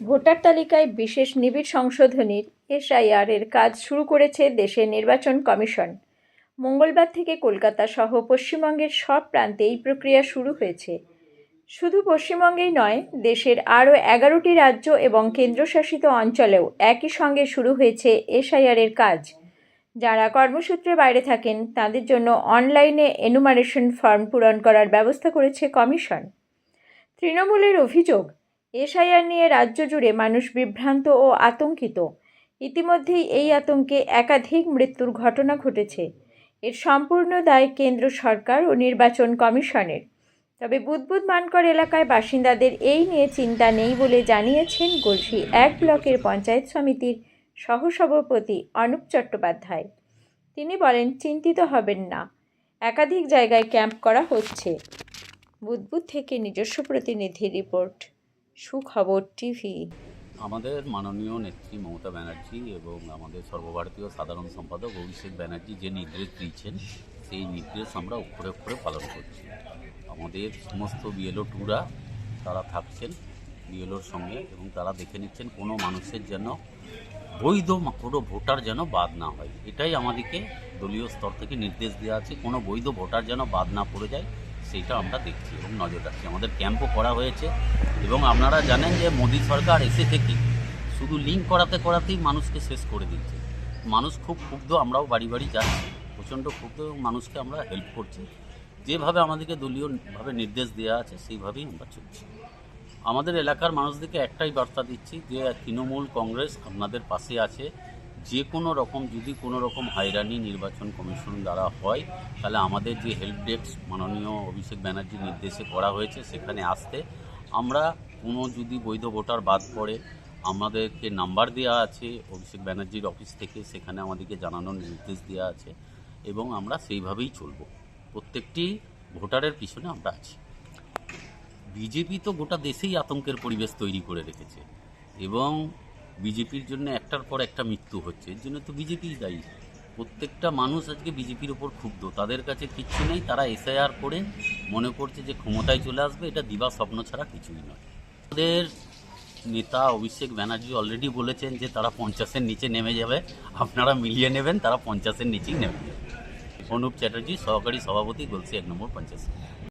Voter তালিকায় বিশেষ নিবিড় সংশোধনীর এসআইআরের কাজ শুরু করেছে দেশের নির্বাচন কমিশন। মঙ্গলবার থেকে কলকাতা সহ পশ্চিমবঙ্গের সব প্রান্তে এই প্রক্রিয়া শুরু হয়েছে। শুধু পশ্চিমবঙ্গেই নয়, দেশের আরও এগারোটি রাজ্য এবং কেন্দ্রশাসিত অঞ্চলেও একই সঙ্গে শুরু হয়েছে এসআইআরের কাজ। যারা কর্মসূত্রে বাইরে থাকেন, তাদের জন্য অনলাইনে এনুমারেশন ফর্ম পূরণ করার ব্যবস্থা করেছে কমিশন। তৃণমূলের অভিযোগ এসআইআর নিয়ে রাজ্য জুড়ে মানুষ বিভ্রান্ত ও আতঙ্কিত। ইতিমধ্যেই এই আতঙ্কে একাধিক মৃত্যুর ঘটনা ঘটেছে। এর সম্পূর্ণ দায় কেন্দ্র সরকার ও নির্বাচন কমিশনের। তবে বুদবুদ মানকর এলাকায় বাসিন্দাদের এই নিয়ে চিন্তা নেই বলে জানিয়েছেন গলসি এক ব্লকের পঞ্চায়েত সমিতির সহসভাপতি অনুপ চট্টোপাধ্যায়। তিনি বলেন, চিন্তিত হবেন না। একাধিক জায়গায় ক্যাম্প করা হচ্ছে। বুদবুদ থেকে নিজস্ব প্রতিনিধি রিপোর্ট। সুখবর টিভি। আমাদের মাননীয় নেত্রী মমতা ব্যানার্জি এবং আমাদের সর্বভারতীয় সাধারণ সম্পাদক অভিষেক ব্যানার্জি যে নির্দেশ দিয়েছেন, সেই নির্দেশ আমরা অক্ষরে অক্ষরে পালন করছি। আমাদের সমস্ত বিএলও টুরা তারা থাকছেন বিএলওর সঙ্গে এবং তারা দেখে নিচ্ছেন কোনো মানুষের যেন বৈধ কোনো ভোটার যেন বাদ না হয়। এটাই আমাদেরকে দলীয় স্তর থেকে নির্দেশ দেওয়া আছে। কোনো বৈধ ভোটার যেন বাদ না পড়ে যায়। সেইটা আমরা দেখছি এবং নজর রাখছি। আমাদের ক্যাম্পও করা হয়েছে এবং আপনারা জানেন যে মোদী সরকার এসে থেকে শুধু লিঙ্ক করাতে করাতেই মানুষকে শেষ করে দিচ্ছে মানুষ খুব ক্ষুব্ধ, আমরাও বাড়ি বাড়ি যাচ্ছি। প্রচণ্ড ক্ষুব্ধ এবং মানুষকে আমরা হেল্প করছি। যেভাবে আমাদেরকে দলীয়ভাবে নির্দেশ দেওয়া আছে, সেইভাবেই আমরা চলছি। আমাদের এলাকার মানুষদেরকে একটাই বার্তা দিচ্ছি যে তৃণমূল কংগ্রেস আপনাদের পাশে আছে। যে কোনো রকম যদি কোনো রকম হয়রানি নির্বাচন কমিশন দ্বারা হয়, তাহলে আমাদের যে হেল্প ডেস্ক মাননীয় অভিষেক ব্যানার্জির নির্দেশে করা হয়েছে, সেখানে আসতে আমরা কোনো যদি বৈধ ভোটার বাদ পড়ে, আমাদেরকে নাম্বার দেওয়া আছে অভিষেক ব্যানার্জির অফিস থেকে, সেখানে আমাদেরকে জানানোর নির্দেশ দেওয়া আছে এবং আমরা সেইভাবেই চলব। প্রত্যেকটি ভোটারের পিছনে আমরা আছি। বিজেপি তো গোটা দেশেই আতঙ্কের পরিবেশ তৈরি করে রেখেছে এবং বিজেপির জন্য একটার পর একটা মৃত্যু হচ্ছে, এর জন্য তো বিজেপিই দায়ী। প্রত্যেকটা মানুষ আজকে বিজেপির ওপর ক্ষুব্ধ। তাদের কাছে কিচ্ছু নেই, তারা এসআইআর করে মনে করছে যে ক্ষমতায় চলে আসবে, এটা দিবা স্বপ্ন ছাড়া কিছুই নয়। আমাদের নেতা অভিষেক ব্যানার্জি অলরেডি বলেছেন যে তারা পঞ্চাশের নিচে নেমে যাবে, আপনারা মিলিয়ে নেবেন, তারা পঞ্চাশের নিচেই নেমে যাবে। অনুপ চ্যাটার্জি, সহকারী সভাপতি, গলসি এক নম্বর পঞ্চায়েত।